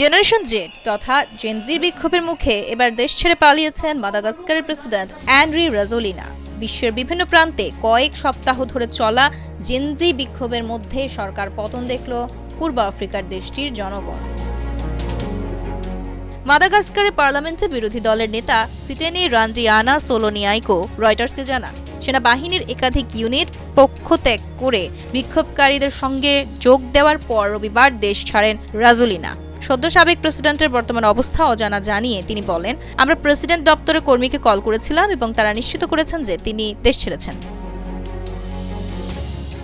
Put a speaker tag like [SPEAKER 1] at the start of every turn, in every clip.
[SPEAKER 1] Generation Z তথা জেনজির বিক্ষোভের মুখে এবার দেশ ছেড়ে পালিয়েছেন মাদাগাস্কারের প্রেসিডেন্ট অ্যান্ড্রি রাজোলিনা। বিশ্বের বিভিন্ন প্রান্তে কয়েক সপ্তাহ ধরে চলা জেনজি বিক্ষোভের মধ্যে সরকার পতন দেখল পূর্ব আফ্রিকার দেশটির জনগণ। মাদাগাস্কারের পার্লামেন্টে বিরোধী দলের নেতা সিটেনি রান্ডিয়ানা সোলোনিয়াইকো রয়টার্সকে জানান, সেনাবাহিনীর একাধিক ইউনিট পক্ষ ত্যাগ করে বিক্ষোভকারীদের সঙ্গে যোগ দেওয়ার পর রবিবার দেশ ছাড়েন রাজুলিনা। সদ্য সাবেক প্রেসিডেন্টের বর্তমান অবস্থা অজানা জানিয়ে তিনি বলেন, আমরা প্রেসিডেন্ট দপ্তরের কর্মীকে কল করেছিলাম এবং তারা নিশ্চিত করেছেন যে তিনি দেশ ছেড়েছেন।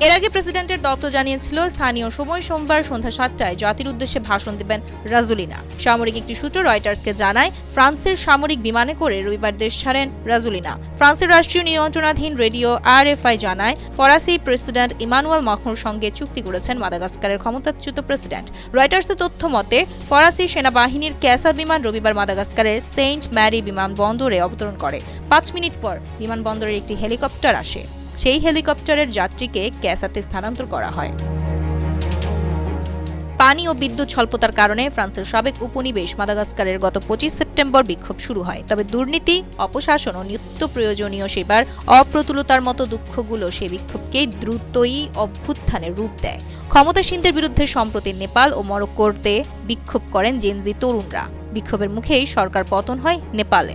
[SPEAKER 1] এর আগে প্রেসিডেন্টের দপ্তর জানিয়েছিল, স্থানীয় সময় সোমবার সন্ধ্যা সাতটায় জাতির উদ্দেশ্যে ভাষণ দেবেন রাজুলিনা। সামরিক একটি সূত্র রয়টার্সকে জানায়, ফ্রান্সের সামরিক বিমানে করে রবিবার দেশ ছাড়েন রাজুলিনা। ফ্রান্সের রাষ্ট্রীয় নিয়ন্ত্রণাধীন রেডিও আরএফআই জানায়, ফরাসি প্রেসিডেন্ট ইমানুয়েল মাখরুর সঙ্গে চুক্তি করেছেন মাদাগাস্কারের ক্ষমতাচ্যুত প্রেসিডেন্ট। রয়টার্সের তথ্য মতে, ফরাসি সেনাবাহিনীর ক্যাসা বিমান রবিবার মাদাগাস্কারের সেন্ট ম্যারি বিমানবন্দরে অবতরণ করে। পাঁচ মিনিট পর বিমানবন্দরের একটি হেলিকপ্টার আসে। সেই হেলিকপ্টারের যাত্রীকে ক্যাসাতে স্থানান্তর করা হয়। পানি ও বিদ্যুৎ স্বল্পতার কারণে ফ্রান্সের সাবেক উপনিবেশ মাদাগাস্কারের গত পঁচিশ সেপ্টেম্বর বিক্ষোভ শুরু হয়। তবে দুর্নীতি, অপশাসন ও নিত্য প্রয়োজনীয় সেবার অপ্রতুলতার মতো দুঃখগুলো সে বিক্ষোভকে দ্রুতই অভ্যুত্থানের রূপ দেয়। ক্ষমতাসীনদের বিরুদ্ধে সম্প্রতি নেপাল ও মরক্কোতে বিক্ষোভ করেন জেনজি তরুণরা। বিক্ষোভের মুখেই সরকার পতন হয় নেপালে।